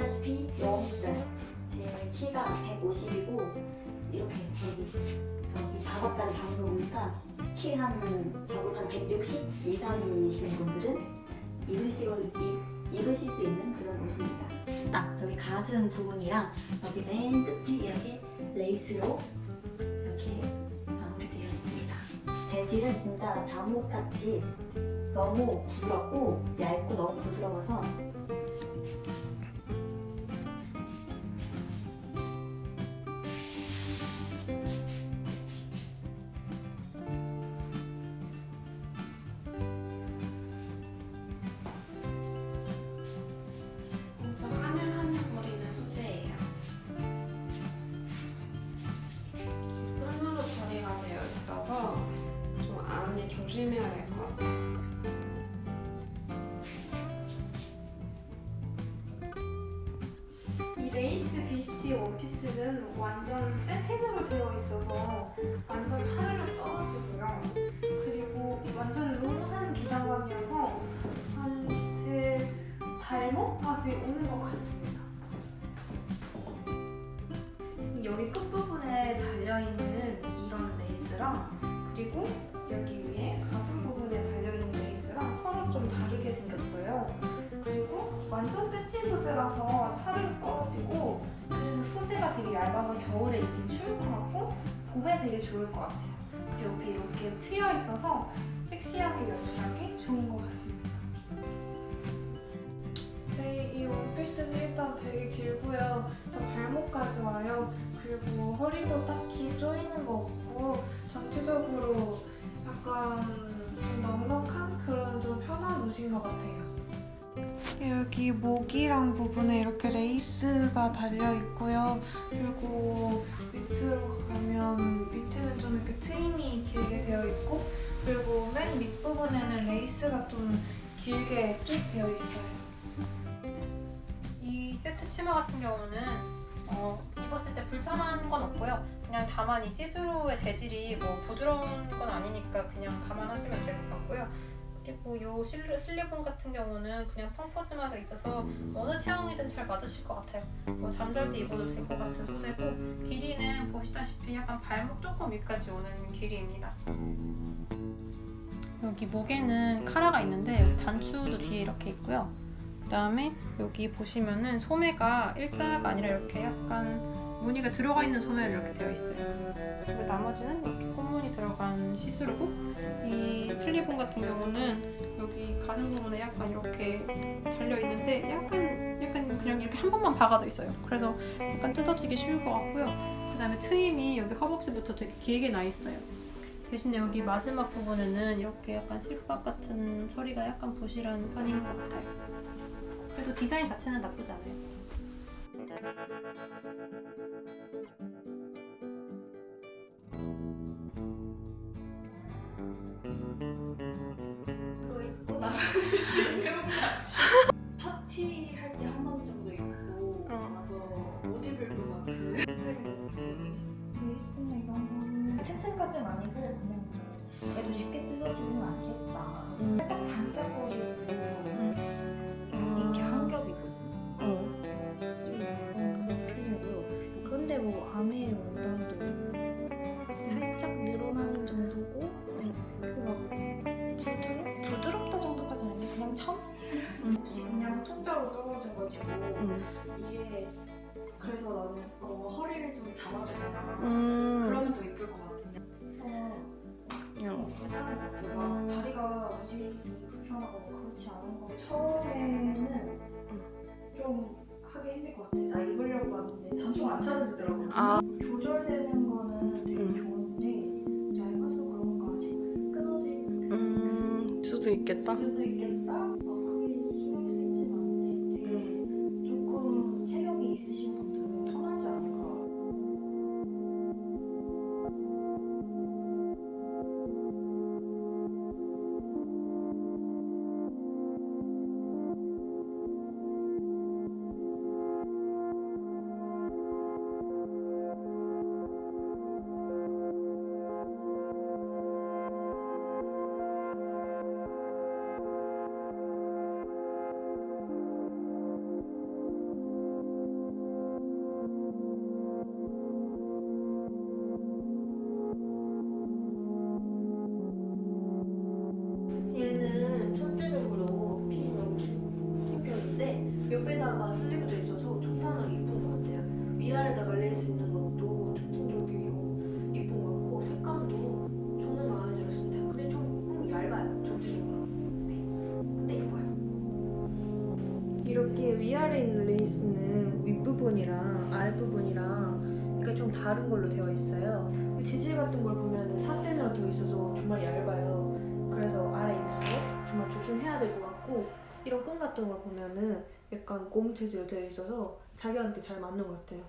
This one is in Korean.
보시다시피 길어요. 제 키가 150이고 이렇게 여기 여기 바닥까지 담궈보니까 키한 적어도 한160 이상이시는 분들은 입으시고 입, 입으실 수 있는 그런 옷입니다. 딱 여기 가슴 부분이랑 여기 맨 끝에 이렇게 레이스로 이렇게 마무리되어 있습니다. 재질은 진짜 잠옷같이 너무 부드럽고 얇고 너무 부드러워서 원피스는 완전 세팅으로 되어 있어서 완전 차르르 떨어지고요. 그리고 이 완전 롱한 기장감이어서 한 제 발목까지 오는 것 같습니다. 여기 끝부분에 달려있는 이런 레이스랑 그리고 여기 위에 가슴 부분에 달려있는 레이스랑 서로 좀 다르게 생겼어요. 그리고 완전 세치 소재라서 차르르 떨어지고 그래서 소재가 되게 얇아서 겨울에 입긴 추울 것 같고 봄에 되게 좋을 것 같아요. 옆에 이렇게 트여 있어서 섹시하게 연출하기 좋은 것 같습니다. 네, 이 원피스는 일단 되게 길고요. 저 발목까지 와요. 그리고 허리도 딱히 조이는 거 없고 여기 목이랑 부분에 이렇게 레이스가 달려 있고요. 그리고 밑으로 가면 밑에는 좀 이렇게 트임이 길게 되어 있고 그리고 맨 밑부분에는 레이스가 좀 길게 쭉 되어 있어요. 이 세트 치마 같은 경우는 어, 입었을 때 불편한 건 없고요. 그냥 다만 이 시스루의 재질이 뭐 부드러운 건 아니니까 그냥 감안하시면 될 것 같고요. 그리고 요 실리, 슬리본 같은 경우는 그냥 펑퍼짐하게 있어서 어느 체형이든 잘 맞으실 것 같아요. 뭐 잠잘 때 입어도 될 것 같은 소재고 길이는 보시다시피 약간 발목 조금 위까지 오는 길이입니다. 여기 목에는 카라가 있는데 단추도 뒤에 이렇게 있고요. 그다음에 여기 보시면은 소매가 일자가 아니라 이렇게 약간 무늬가 들어가 있는 소매로 이렇게 되어 있어요. 그리고 나머지는 이렇게 꽃무늬 들어간 시스루고 이 슬리본 같은 경우는 여기 가슴 부분에 약간 이렇게 달려 있는데 약간 약간 그냥 이렇게 한 번만 박아져 있어요. 그래서 약간 뜯어지기 쉬울 것 같고요. 그다음에 트임이 여기 허벅지부터 되게 길게 나 있어요. 대신에 여기 마지막 부분에는 이렇게 약간 실밥 같은 처리가 약간 부실한 편인 것 같아요. 그래도 디자인 자체는 나쁘지 않아요. 파티 할 때한번 정도 입고 어. 나서 옷 입을 것 같은 베이스나 이런 거는 튼튼까지는 아니고 그냥 뭐 얘도 쉽게 뜯어지지는 않겠다. 음. 살짝 반짝거리고 이렇게 한 겹이거든요. 좀 그런 편이고요. 그런데 뭐 안에 원단 떨어져가지고 이게 그래서 나는 어, 허리를 좀 잡아주거나 음. 그러면 더 이쁠 것 같은데. 어, 괜찮은 것 같아요. 막 다리가 무지개 불편하고 그렇지 않은 거 처음에는 좀 하기 힘들 것 같아 나 입으려고 하는데 단추가 안 찾아지더라고 아. 조절되는 거는 되게 음. 좋은데 얇아서 그런가 아직 끊어질 음, 수도 있겠다. 수도 있겠다. 깔려져 있어서 적당하게 이쁜 것 같아요. 위아래다가 레이스 있는 것도 특징적이고 이쁜 것 같고 색감도 저는 마음에 들었습니다. 근데 조금 얇아요 전체적으로. 네. 근데 이뻐요. 이렇게 위아래 있는 레이스는 윗부분이랑 아랫부분이랑 그러니까 좀 다른 걸로 되어 있어요. 재질 같은 걸 보면 사텐으로 되어 있어서 정말 얇아요. 그래서 아래 있는 거 정말 조심해야 될 것 같고 이런 끈 같은 걸 보면은 약간 고무 재질로 되어 있어서 자기한테 잘 맞는 것 같아요.